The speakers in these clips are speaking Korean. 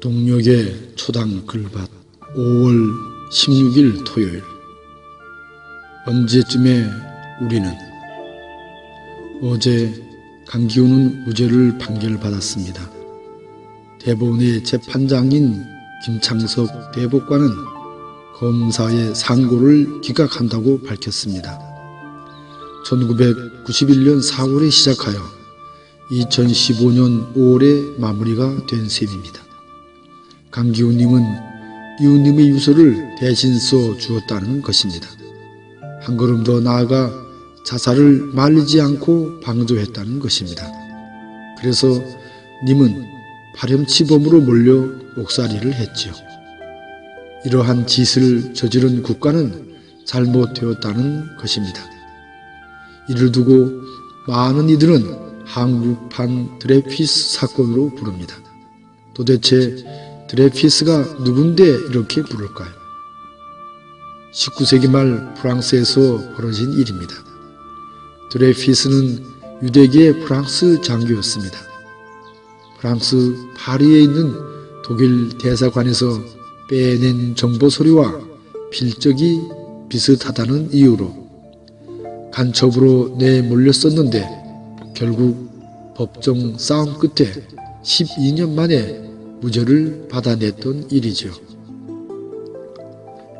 동력의 초당 글밭 5월 16일 토요일 언제쯤에 우리는 어제 강기훈은 무죄를 판결받았습니다. 대법원의 재판장인 김창석 대법관은 검사의 상고를 기각한다고 밝혔습니다. 1991년 4월에 시작하여 2015년 5월에 마무리가 된 셈입니다. 강기훈님은 이웃님의 유서를 대신 써 주었다는 것입니다. 한 걸음 더 나아가 자살을 말리지 않고 방조했다는 것입니다. 그래서 님은 파렴치범으로 몰려 옥살이를 했지요. 이러한 짓을 저지른 국가는 잘못되었다는 것입니다. 이를 두고 많은 이들은 한국판 드레피스 사건으로 부릅니다. 도대체 드레피스가 누군데 이렇게 부를까요? 19세기 말 프랑스에서 벌어진 일입니다. 드레피스는 유대계 프랑스 장교였습니다. 프랑스 파리에 있는 독일 대사관에서 빼낸 정보 서류와 필적이 비슷하다는 이유로 간첩으로 내몰렸었는데 결국 법정 싸움 끝에 12년 만에 무죄를 받아냈던 일이죠.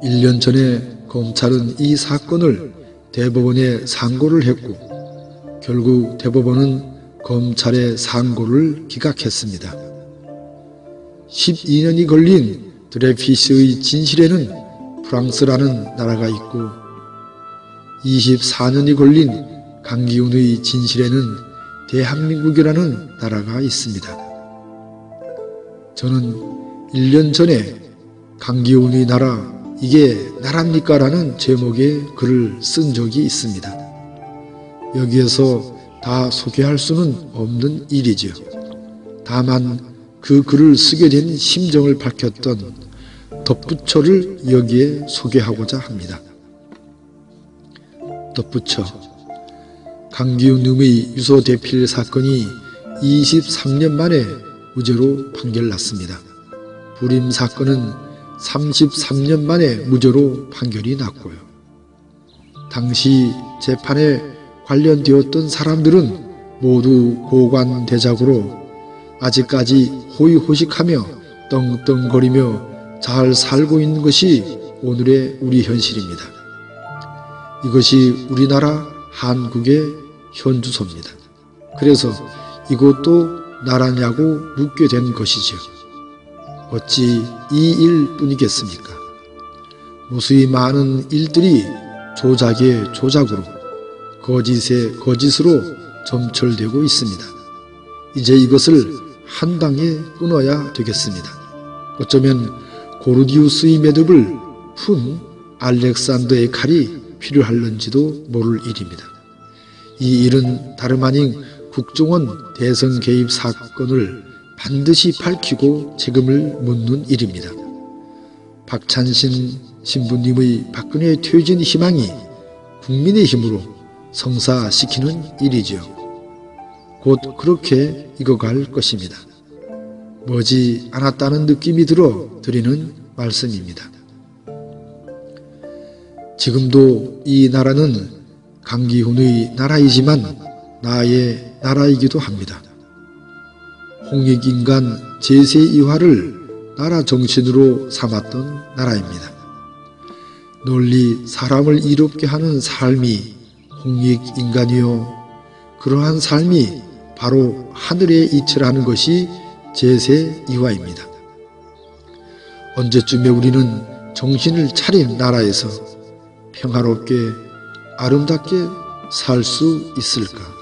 1년 전에 검찰은 이 사건을 대법원에 상고를 했고 결국 대법원은 검찰의 상고를 기각했습니다. 12년이 걸린 드레피스의 진실에는 프랑스라는 나라가 있고 24년이 걸린 강기훈의 진실에는 대한민국이라는 나라가 있습니다. 저는 1년 전에 강기훈의 나라 이게 나랍니까? 라는 제목의 글을 쓴 적이 있습니다. 여기에서 다 소개할 수는 없는 일이지요. 다만 그 글을 쓰게 된 심정을 밝혔던 덧붙여를 여기에 소개하고자 합니다. 덧붙여 강기훈 님의 유서 대필 사건이 23년 만에 무죄로 판결났습니다. 불임 사건은 33년 만에 무죄로 판결이 났고요. 당시 재판에 관련되었던 사람들은 모두 고관대작으로 아직까지 호의호식하며 떵떵거리며 잘 살고 있는 것이 오늘의 우리 현실입니다. 이것이 우리나라 한국의 현주소입니다. 그래서 이것도 나라냐고 묻게 된 것이지요. 어찌 이 일뿐이겠습니까? 무수히 많은 일들이 조작의 조작으로 거짓의 거짓으로 점철되고 있습니다. 이제 이것을 한 방에 끊어야 되겠습니다. 어쩌면 고르디우스의 매듭을 푼 알렉산더의 칼이 필요할런지도 모를 일입니다. 이 일은 다름 아닌 국정원 대선 개입 사건을 반드시 밝히고 책임을 묻는 일입니다. 박찬신 신부님의 박근혜 퇴진 희망이 국민의 힘으로 성사시키는 일이지요. 곧 그렇게 익어갈 것입니다. 머지 않았다는 느낌이 들어 드리는 말씀입니다. 지금도 이 나라는 강기훈의 나라이지만 나의 나라이기도 합니다. 홍익인간 제세이화를 나라 정신으로 삼았던 나라입니다. 널리 사람을 이롭게 하는 삶이 홍익인간이요. 그러한 삶이 바로 하늘의 이치라는 것이 제세이화입니다. 언제쯤에 우리는 정신을 차린 나라에서 평화롭게 아름답게 살 수 있을까?